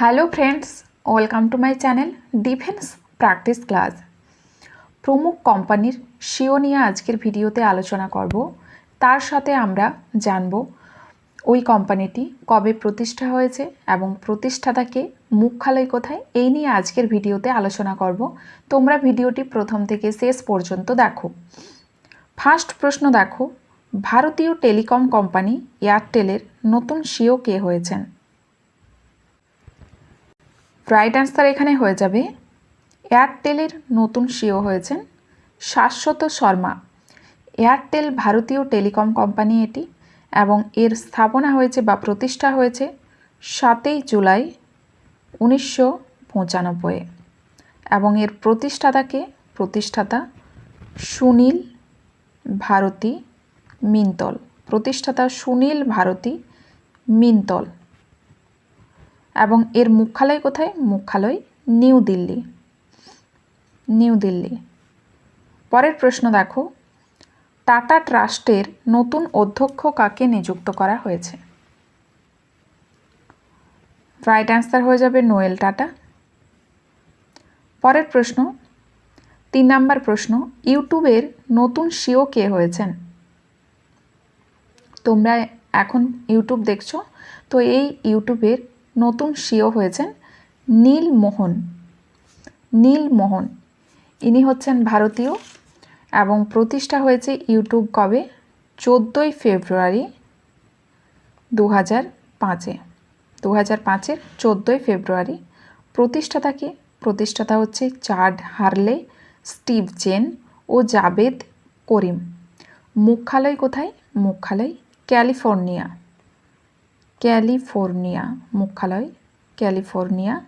Hello friends welcome to my channel defence practice class প্রমুখ কোম্পানির CO নিয়ে আজকের ভিডিওতে আলোচনা করব। তার সাথে আমরা জানব ওই কোম্পানিটি কবে প্রতিষ্ঠা হয়েছে এবং প্রতিষ্ঠাতাকে মুখ্যালয় কোথায়, এই নিয়ে আজকের ভিডিওতে আলোচনা করব। তোমরা ভিডিওটি প্রথম থেকে শেষ পর্যন্ত দেখো। ফার্স্ট প্রশ্ন দেখো, ভারতীয় টেলিকম কোম্পানি এয়ারটেলের নতুন সিও কে হয়েছেন? রাইট অ্যান্সার এখানে হয়ে যাবে। এয়ারটেলের নতুন সিও হয়েছেন শাশ্বত শর্মা। এয়ারটেল ভারতীয় টেলিকম কোম্পানি এটি এবং এর স্থাপনা হয়েছে বা প্রতিষ্ঠা হয়েছে সাতই জুলাই উনিশশো পঁচানব্বই এবং এর প্রতিষ্ঠাতাকে প্রতিষ্ঠাতা সুনীল ভারতী মিন্তল প্রতিষ্ঠাতা সুনীল ভারতী মিন্তল এবং এর মুখ্যালয় কোথায়? মুখ্যালয় নিউ দিল্লি। নিউ দিল্লি। পরের প্রশ্ন দেখো। টাটা ট্রাস্টের নতুন অধ্যক্ষ কাকে নিযুক্ত করা হয়েছে? রাইট অ্যান্সার হয়ে যাবে নোয়েল টাটা। পরের প্রশ্ন। তিন নাম্বার প্রশ্ন। ইউটিউবের নতুন সিও কে হয়েছেন? তোমরা এখন ইউটিউব দেখছ, তো এই ইউটিউবের নতুন সিও হয়েছেন নীল মোহন নীল মোহন ইনি হচ্ছেন ভারতীয় এবং প্রতিষ্ঠা হয়েছে ইউটিউব কবে? চোদ্দোই ফেব্রুয়ারি দু হাজার পাঁচে। দু হাজার পাঁচের চোদ্দোই ফেব্রুয়ারি। প্রতিষ্ঠাতা প্রতিষ্ঠাতাকে প্রতিষ্ঠাতা হচ্ছে চার্ড হারলে, স্টিভ জেন ও জাবেদ করিম। মুখ্যালয় কোথায়? মুখ্যালয় ক্যালিফোর্নিয়া। ক্যালিফোর্নিয়া, মুখ্যালয়, ক্যালিফোর্নিয়া,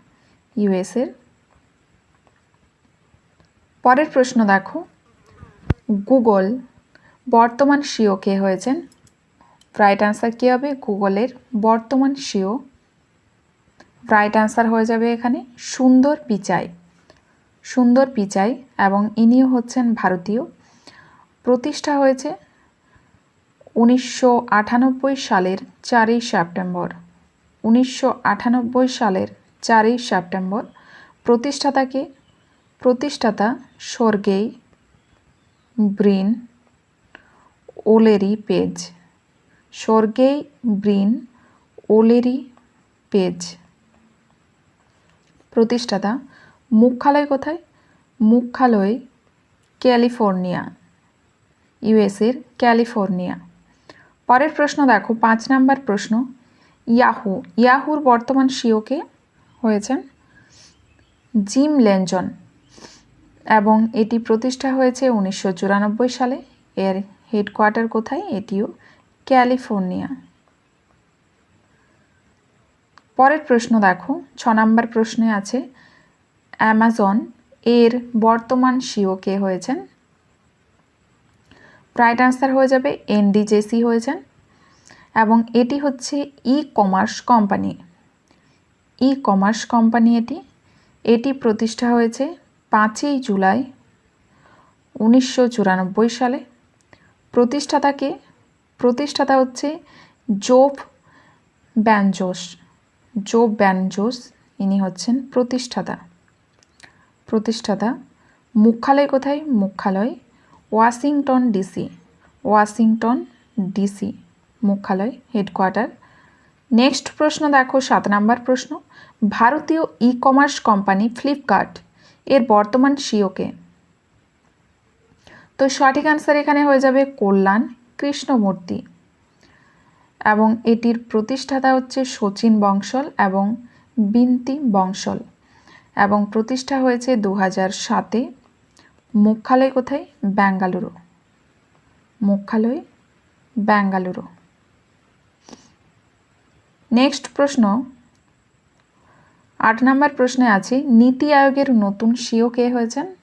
ইউএসের। পরের প্রশ্ন দেখো। গুগল, বর্তমান সিও কে হয়েছেন? রাইট অ্যান্সার কী হবে? গুগলের বর্তমান সিও। রাইট অ্যান্সার হয়ে যাবে এখানে সুন্দর পিচাই। সুন্দর পিচাই এবং ইনিও হচ্ছেন ভারতীয়। প্রতিষ্ঠা হয়েছে উনিশশো আটানব্বই সালের চারই সেপ্টেম্বর। উনিশশো আটানব্বই সালের চারই সেপ্টেম্বর। প্রতিষ্ঠাতাকে প্রতিষ্ঠাতা স্বর্গেই ব্রিন ওলেরি পেজ। স্বর্গেই ব্রিন ওলেরি পেজ। প্রতিষ্ঠাতা মুখ্যালয় কোথায়? মুখ্যালয় ক্যালিফোর্নিয়া, ইউএসের ক্যালিফোর্নিয়া। পরের প্রশ্ন দেখো, পাঁচ নাম্বার প্রশ্ন, ইয়াহু, ইয়াহুর বর্তমান সিওকে হয়েছেন জিম লেনজন। এবং এটি প্রতিষ্ঠা হয়েছে উনিশশো চুরানব্বই সালে। এর হেডকোয়ার্টার কোথায়? এটিও ক্যালিফোর্নিয়া। পরের প্রশ্ন দেখো, ছ নম্বর প্রশ্নে আছে, অ্যামাজন এর বর্তমান সিও কে হয়েছেন? রাইট অ্যান্সার হয়ে যাবে এনডিজেসি হয়েছেন। এবং এটি হচ্ছে e commerce company. E commerce company এটি। এটি প্রতিষ্ঠা হয়েছে পাঁচই জুলাই উনিশশো চুরানব্বই সালে। প্রতিষ্ঠাতাকে, প্রতিষ্ঠাতা হচ্ছে জোব ব্যানজোস। জোব ব্যানজোস, ইনি হচ্ছেন প্রতিষ্ঠাতা। প্রতিষ্ঠাতা মুখ্যালয় কোথায়? মুখ্যালয় ওয়াশিংটন ডিসি ওয়াশিংটন ডিসি মুখ্যালয় হেডকোয়ার্টার। নেক্সট প্রশ্ন দেখো, সাত নাম্বার প্রশ্ন। ভারতীয় ই কমার্স কোম্পানি ফ্লিপকার্ট, এর বর্তমান সিওকে তো সঠিক অ্যান্সার এখানে হয়ে যাবে কল্যাণ কৃষ্ণমূর্তি। এবং এটির প্রতিষ্ঠাতা হচ্ছে শচীন বংশল এবং বিন্তি বংশল। এবং প্রতিষ্ঠা হয়েছে দু হাজার সাতে। মুখ্যালয় কোথায়? ব্যাঙ্গালুরু। মুখ্যালয়, ব্যাঙ্গালুরু। নেক্সট প্রশ্ন। আট নম্বর প্রশ্নে আছে, নীতি আয়োগের নতুন সিও কে হয়েছেন?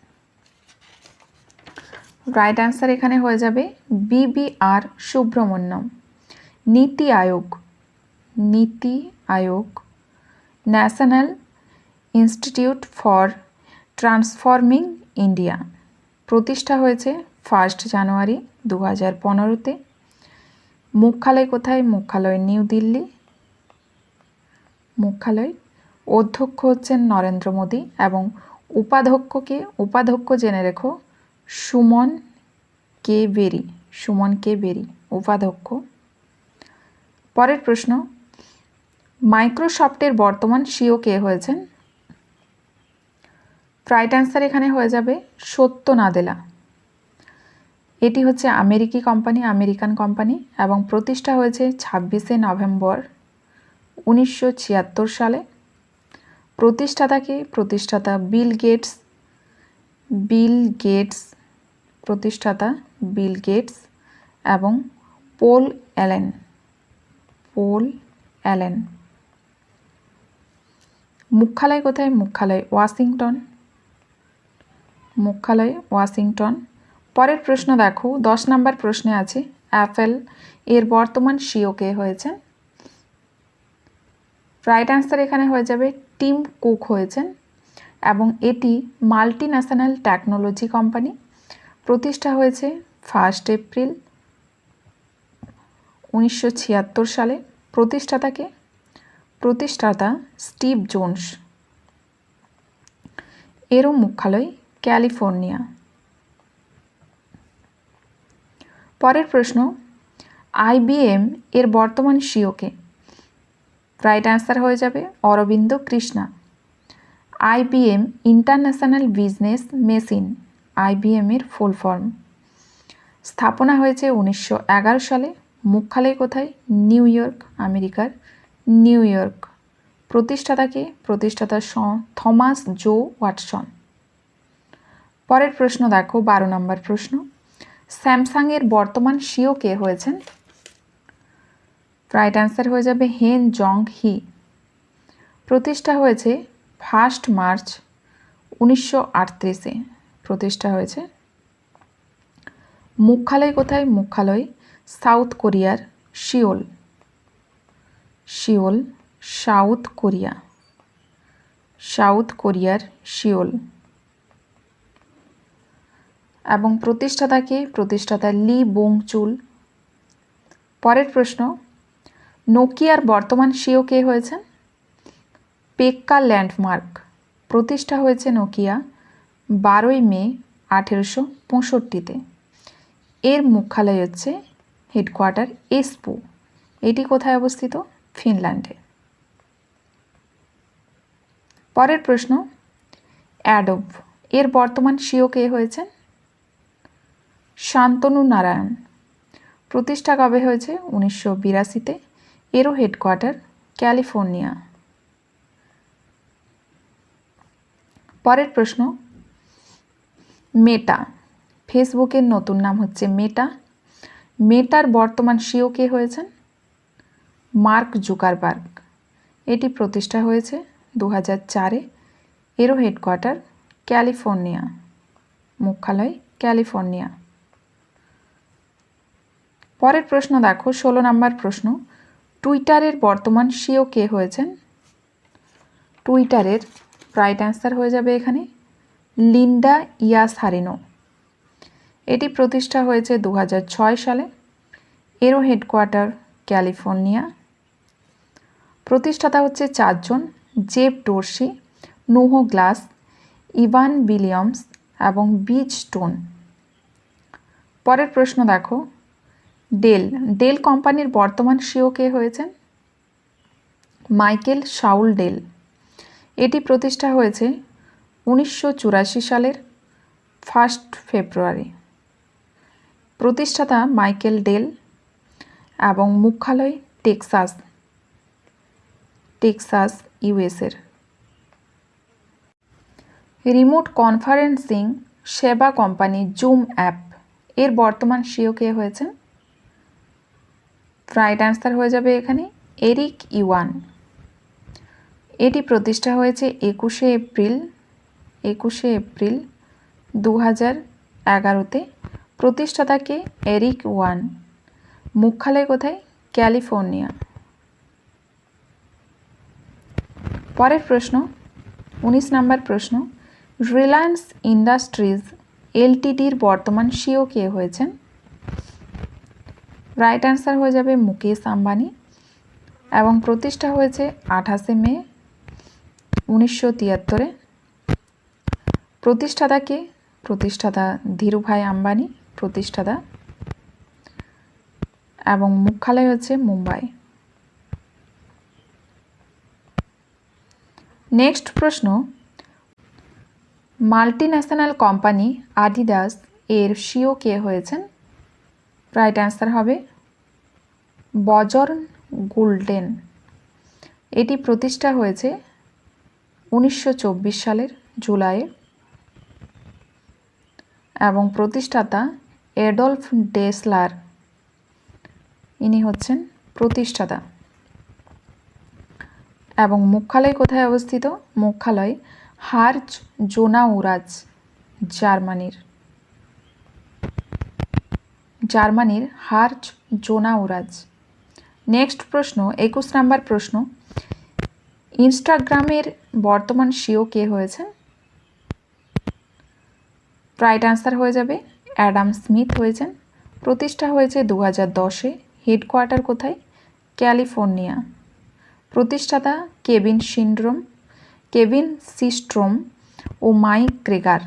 রাইট অ্যান্সার এখানে হয়ে যাবে বিবিআর Subramaniam. NITI Aayog. NITI Aayog. National institute for transforming India. প্রতিষ্ঠা হয়েছে ফার্স্ট জানুয়ারি দু হাজার পনেরোতে। মুখ্যালয় কোথায়? মুখ্যালয় নিউ দিল্লি। মুখ্যালয় অধ্যক্ষ হচ্ছেন নরেন্দ্র মোদী এবং উপাধ্যক্ষকে, উপাধ্যক্ষ জেনে রেখো, সুমন কে বেরি, সুমন কে বেরি, উপাধ্যক্ষ। পরের প্রশ্ন, মাইক্রোসফটের বর্তমান সিও কে হয়েছেন? রাইট অ্যান্সার এখানে হয়ে যাবে, সত্য নাদেলা এটি হচ্ছে আমেরিকি কোম্পানি আমেরিকান কোম্পানি এবং প্রতিষ্ঠা হয়েছে ছাব্বিশে নভেম্বর উনিশশো ছিয়াত্তর সালে। প্রতিষ্ঠাতাকে প্রতিষ্ঠাতা বিল গেটস বিল গেটস প্রতিষ্ঠাতা বিল গেটস এবং পোল অ্যালেন পোল অ্যালেন মুখ্যালয় কোথায়? মুখ্যালয় ওয়াশিংটন। মুখ্যালয়, ওয়াশিংটন। পরের প্রশ্ন দেখো, দশ নম্বর প্রশ্নে আছে, অ্যাপেল, এর বর্তমান সিও কে হয়েছেন রাইট অ্যান্সার এখানে হয়ে যাবে, টিম কুক হয়েছেন এবং এটি মাল্টি ন্যাশনাল টেকনোলজি কোম্পানি। প্রতিষ্ঠা হয়েছে ফার্স্ট এপ্রিল উনিশশো ছিয়াত্তর সালে। প্রতিষ্ঠাতাকে প্রতিষ্ঠাতা স্টিভ জোনস। এরও মুখ্যালয় ক্যালিফোর্নিয়া। পরের প্রশ্ন আইবিএম এর বর্তমান সিওকে। রাইট অ্যান্সার হয়ে যাবে Arvind Krishna. IBM international business machine IBM এর ফুল ফর্ম। স্থাপনা হয়েছে উনিশশো এগারো সালে। মুখ্যালয় কোথায়? নিউ ইয়র্ক, আমেরিকার নিউ ইয়র্ক। প্রতিষ্ঠাতাকে প্রতিষ্ঠাতা থমাস জো ওয়াটসন। পরের প্রশ্ন দেখো, বারো নম্বর প্রশ্ন। স্যামসাংয়ের বর্তমান সিও কে হয়েছেন? রাইট অ্যান্সার হয়ে যাবে হেন জং হি প্রতিষ্ঠা হয়েছে ফার্স্ট মার্চ উনিশশো আটত্রিশে। প্রতিষ্ঠা হয়েছে। মুখ্যালয় কোথায়? মুখ্যালয় সাউথ কোরিয়ার Seoul Seoul South Korea. South কোরিয়ার শিওল এবং প্রতিষ্ঠাতাকে প্রতিষ্ঠাতা লি বোং চুল। পরের প্রশ্ন, নোকিয়ার বর্তমান সিও কে হয়েছেন? Pekka Lundmark. প্রতিষ্ঠা হয়েছে নোকিয়া বারোই মে আঠেরোশো পঁয়ষট্টিতে। এর মুখ্যালয় হচ্ছে হেডকোয়ার্টার এসপো। এটি কোথায় অবস্থিত? ফিনল্যান্ডে। পরের প্রশ্ন, অ্যাডব। এর বর্তমান সিও কে হয়েছেন? শান্তনু নারায়ণ। প্রতিষ্ঠা কবে হয়েছে? উনিশশো বিরাশিতে। এরও হেডকোয়ার্টার, ক্যালিফোর্নিয়া। পরের প্রশ্ন। মেটা। ফেসবুকের নতুন নাম হচ্ছে মেটা। মেটার বর্তমান সিও কে হয়েছেন? Mark Zuckerberg. এটি প্রতিষ্ঠা হয়েছে দু হাজার চারে। এরও হেডকোয়ার্টার, ক্যালিফোর্নিয়া। মুখ্যালয়, ক্যালিফোর্নিয়া। পরের প্রশ্ন দেখো, ষোলো নম্বর প্রশ্ন। টুইটারের বর্তমান সিও কে হয়েছেন? টুইটারের রাইট অ্যান্সার হয়ে যাবে এখানে। লিন্ডা ইয়াস হারিনো এটি প্রতিষ্ঠা হয়েছে দু হাজার ছয় সালে। এরও হেডকোয়ার্টার ক্যালিফোর্নিয়া। প্রতিষ্ঠাতা হচ্ছে চারজন Jack Dorsey, Noah Glass, Evan Williams এবং বিচ স্টোন। পরের প্রশ্ন দেখো ডেল। ডেল কোম্পানির বর্তমান সিও কে হয়েছেন? Michael Saul Dell. এটি প্রতিষ্ঠা হয়েছে উনিশশো চুরাশি সালের ফার্স্ট ফেব্রুয়ারি। প্রতিষ্ঠাতা মাইকেল ডেল এবং মুখ্যালয় টেক্সাস টেক্সাস, ইউএসের। রিমোট কনফারেন্সিং সেবা কোম্পানি জুম অ্যাপ। এর বর্তমান সিও কে হয়েছেন? রাইট অ্যান্সার হয়ে যাবে এখানে এরিক ইওয়ান। এটি প্রতিষ্ঠা হয়েছে একুশে এপ্রিল একুশে এপ্রিল দু হাজার এগারোতে। প্রতিষ্ঠাতাকে এরিক ওয়ান। মুখ্যালয় কোথায়? ক্যালিফোর্নিয়া। পরের প্রশ্ন, উনিশ নম্বর প্রশ্ন, রিলায়েন্স ইন্ডাস্ট্রিজ এলটিডির বর্তমান সিও কে হয়েছেন? রাইট অ্যান্সার হয়ে যাবে মুকেশ আম্বানি এবং প্রতিষ্ঠা হয়েছে আঠাশে মে উনিশশো তিয়াত্তরে। প্রতিষ্ঠাতা কে? প্রতিষ্ঠাতা ধীরুভাই আম্বানি, প্রতিষ্ঠাতা। এবং মুখ্যালয় হচ্ছে মুম্বাই। নেক্সট প্রশ্ন মাল্টি ন্যাশনাল কোম্পানি আডিডাস এর সিও কে হয়েছেন? রাইট অ্যান্সার হবে বজর্ন গোল্ডেন এটি প্রতিষ্ঠা হয়েছে উনিশশো চব্বিশ সালের জুলাইয়ে এবং প্রতিষ্ঠাতা এডলফ ডেসলার। ইনি হচ্ছেন প্রতিষ্ঠাতা। এবং মুখ্যালয় কোথায় অবস্থিত? মুখ্যালয় হার্জ জোনাউরাজ, জার্মানির। জার্মানির হার্জ জোনাউরাজ নেক্সট প্রশ্ন, একুশ নাম্বার প্রশ্ন, ইনস্টাগ্রামের বর্তমান সিও কে হয়েছেন? রাইট অ্যান্সার হয়ে যাবে, অ্যাডাম স্মিথ হয়েছেন। প্রতিষ্ঠা হয়েছে দু হাজার দশে, হেডকোয়ার্টার কোথায়? ক্যালিফোর্নিয়া। প্রতিষ্ঠাতা কেভিন সিন্ড্রোম, কেভিন সিস্ট্রোম ও মাইক ক্রেগার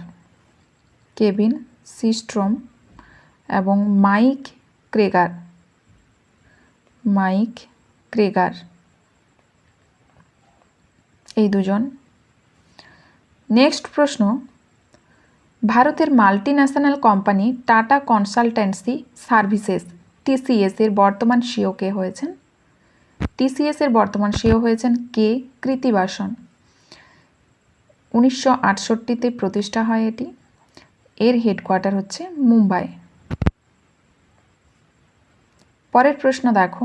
কেভিন সিস্ট্রোম এবং মাইক ক্রেগার। মাইক ক্রেগার। এই দুজন। নেক্সট প্রশ্ন। ভারতের multi national company Tata consultancy services, TCS এর বর্তমান সিও কে হয়েছেন? টিসিএস এর বর্তমান সিও হয়েছেন কে? কৃতিবাসন। উনিশশো আটষট্টিতে প্রতিষ্ঠা হয় এটি। এর হেডকোয়ার্টার হচ্ছে মুম্বাই। পরের প্রশ্ন দেখো।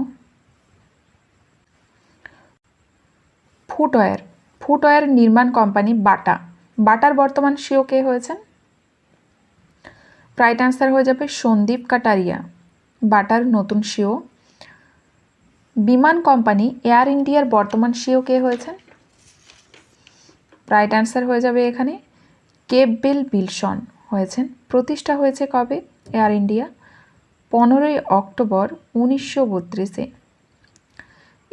ফুটওয়্যার। ফুটওয়্যার নির্মাণ কোম্পানি বাটা। বাটার বর্তমান সিও কে হয়েছেন? রাইট অ্যান্সার হয়ে যাবে সন্দীপ কাটারিয়া। বাটার নতুন সিও। বিমান কোম্পানি এয়ার ইন্ডিয়ার বর্তমান সিও কে হয়েছেন? রাইট অ্যান্সার হয়ে যাবে এখানে। কেপ বেল বিলসন হয়েছেন। প্রতিষ্ঠা হয়েছে কবে? Air India. পনেরোই অক্টোবর উনিশশো বত্রিশে।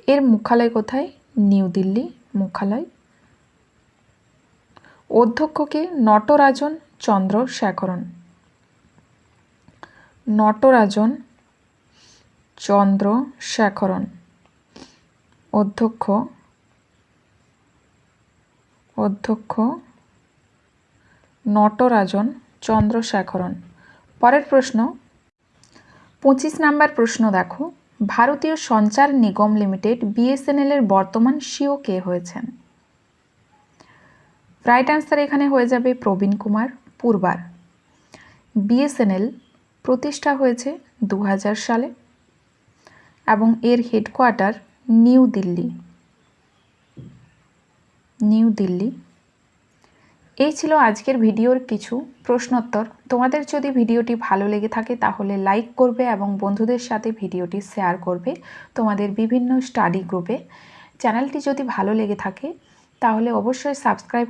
এর মুখ্যালয় কোথায়? নিউ দিল্লি মুখ্যালয় অধ্যক্ষকে নটরাজন চন্দ্র শেখরন। নটরাজন চন্দ্র শেখরন। অধ্যক্ষ অধ্যক্ষ নটরাজন চন্দ্রশেখরন পরের প্রশ্ন পঁচিশ নাম্বার প্রশ্ন দেখো। ভারতীয় সঞ্চার নিগম লিমিটেড, বিএসএনএল এর বর্তমান সিও কে হয়েছেন? রাইট অ্যান্সার এখানে হয়ে যাবে প্রবীণ কুমার পূর্বার। বিএসএনএল প্রতিষ্ঠা হয়েছে দু হাজার সালে এবং এর headquarter New Delhi. New Delhi. এই ছিল আজকের ভিডিওর কিছু প্রশ্নোত্তর। তোমাদের যদি ভিডিওটি ভালো লেগে থাকে তাহলে লাইক করবে এবং বন্ধুদের সাথে ভিডিওটি শেয়ার করবে তোমাদের বিভিন্ন স্টাডি গ্রুপে চ্যানেলটি যদি ভালো লেগে থাকে তাহলে অবশ্যই সাবস্ক্রাইব